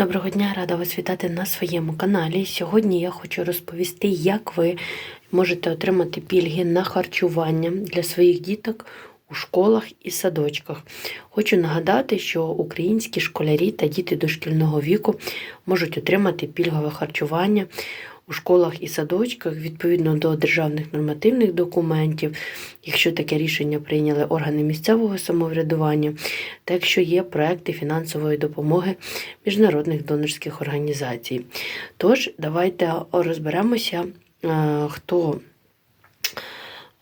Доброго дня, рада вас вітати на своєму каналі. Сьогодні я хочу розповісти, як ви можете отримати пільги на харчування для своїх діток у школах і садочках. Хочу нагадати, що українські школярі та діти дошкільного віку можуть отримати пільгове харчування у школах і садочках відповідно до державних нормативних документів, якщо таке рішення прийняли органи місцевого самоврядування, та якщо є проекти фінансової допомоги міжнародних донорських організацій. Тож, давайте розберемося, е,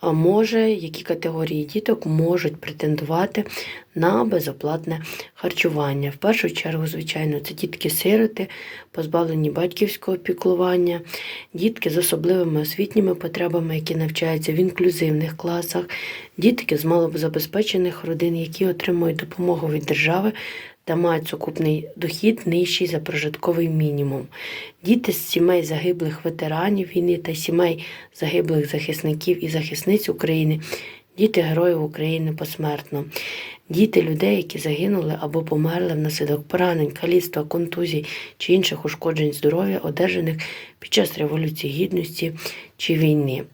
хто може, які категорії діток можуть претендувати на безоплатне харчування. В першу чергу, звичайно, це дітки-сироти, позбавлені батьківського піклування, дітки з особливими освітніми потребами, які навчаються в інклюзивних класах, дітки з малозабезпечених родин, які отримують допомогу від держави та мають сукупний дохід нижчий за прожитковий мінімум. Діти з сімей загиблих ветеранів війни та сімей загиблих захисників і захисниць України, діти героїв України посмертно, діти людей, які загинули або померли внаслідок поранень, каліцтва, контузій чи інших ушкоджень здоров'я, одержаних під час Революції Гідності чи війни.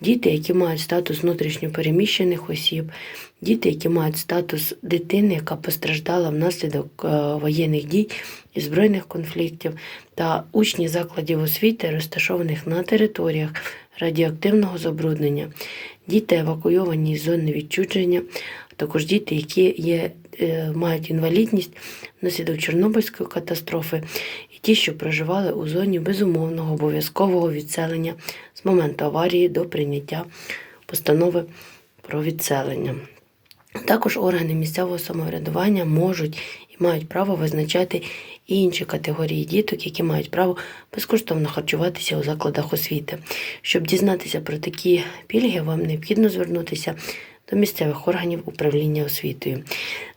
Діти, які мають статус внутрішньопереміщених осіб, діти, які мають статус дитини, яка постраждала внаслідок е, воєнних дій і збройних конфліктів, та учні закладів освіти, розташованих на територіях радіоактивного забруднення, діти евакуйовані з зони відчудження, а також діти, які є, е, мають інвалідність внаслідок Чорнобильської катастрофи, і ті, що проживали у зоні безумовного обов'язкового відселення з моменту аварії до прийняття постанови про відселення. Також органи місцевого самоврядування можуть і мають право визначати і інші категорії діток, які мають право безкоштовно харчуватися у закладах освіти. Щоб дізнатися про такі пільги, вам необхідно звернутися до місцевих органів управління освітою.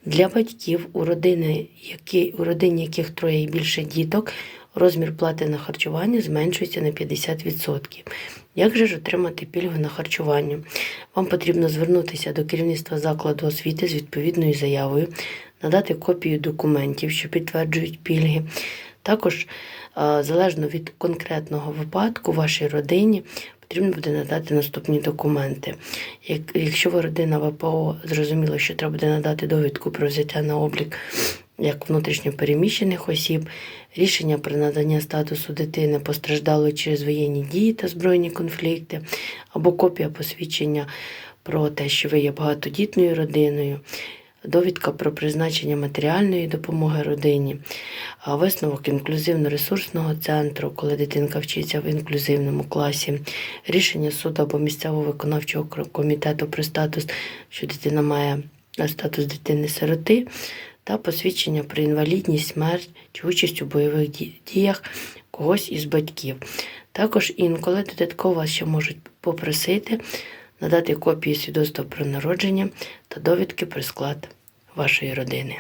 Для батьків, у родини, які, у родині яких троє і більше діток, розмір плати на харчування зменшується на 50%. Як же ж отримати пільгу на харчування? Вам потрібно звернутися до керівництва закладу освіти з відповідною заявою, надати копію документів, що підтверджують пільги. Також, залежно від конкретного випадку, вашій родині потрібно буде надати наступні документи. Якщо ви родина ВПО, зрозуміло, що треба буде надати довідку про взяття на облік як внутрішньопереміщених осіб, рішення про надання статусу дитини постраждалої через воєнні дії та збройні конфлікти, або копія посвідчення про те, що ви є багатодітною родиною. Довідка про призначення матеріальної допомоги родині, висновок інклюзивно-ресурсного центру, коли дитинка вчиться в інклюзивному класі, рішення суду або місцевого виконавчого комітету про статус, що дитина має статус дитини-сироти, та посвідчення про інвалідність, смерть чи участь у бойових діях когось із батьків. Також інколи додатково ще можуть попросити надати копії свідоцтва про народження та довідки про склад вашої родини.